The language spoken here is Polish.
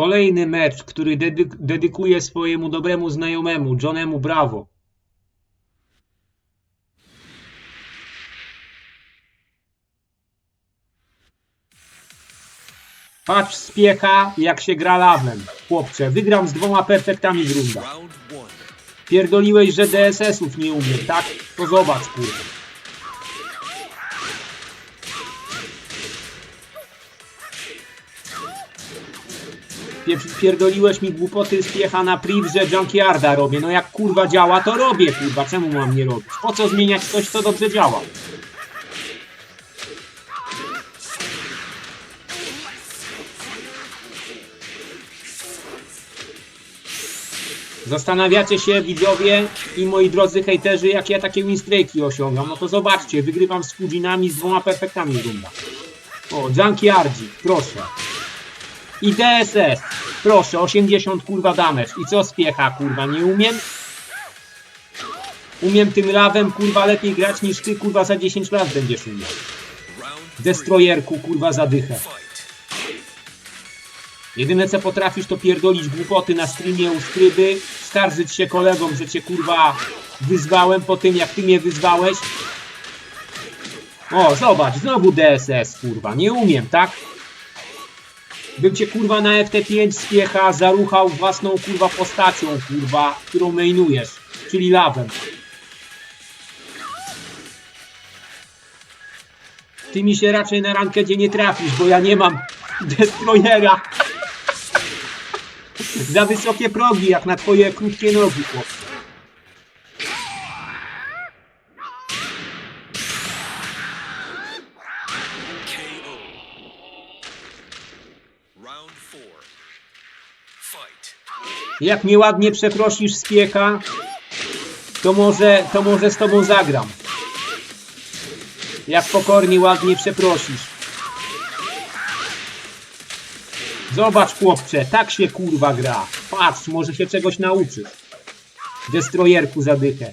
Kolejny mecz, który dedyk dedykuję swojemu dobremu znajomemu, Johnemu Bravo. Patrz spiecha, jak się gra lawem. Chłopcze, wygram z dwoma perfektami w runda. Round one. Pierdoliłeś, że DSS-ów nie umiem, tak? To zobacz, kurwa. Pierdoliłeś mi głupoty z piecha na priv, że junkyarda robię. No jak kurwa działa, to robię, kurwa. Czemu mam nie robić? Po co zmieniać coś, co dobrze działa? Zastanawiacie się, widzowie i moi drodzy hejterzy, jak ja takie winstreaki osiągam. No to zobaczcie, wygrywam z Fujinami z dwoma perfektami w. O, Junkyardzik, proszę. I DSS, proszę, 80 kurwa damage. I co spiecha, kurwa, nie umiem? Umiem tym lawem, kurwa, lepiej grać niż ty, kurwa, za 10 lat będziesz umiał. Destroyerku, kurwa, zadychę. Jedyne co potrafisz to pierdolić głupoty na streamie u skryby, skarżyć się kolegom, że cię kurwa wyzwałem po tym jak ty mnie wyzwałeś. O, zobacz, znowu DSS, kurwa, nie umiem, tak? Bym cię kurwa na FT5 spiecha zaruchał własną kurwa postacią, kurwa, którą mainujesz, czyli lawem. Ty mi się raczej na rankedzie nie trafisz, bo ja nie mam destroyera. Za wysokie progi, jak na twoje krótkie nogi, chłopcze. Jak mnie ładnie przeprosisz z piecha, to może, to może z tobą zagram. Jak pokornie ładnie przeprosisz. Zobacz chłopcze, tak się kurwa gra. Patrz, może się czegoś nauczysz. Destroyerku zadychę.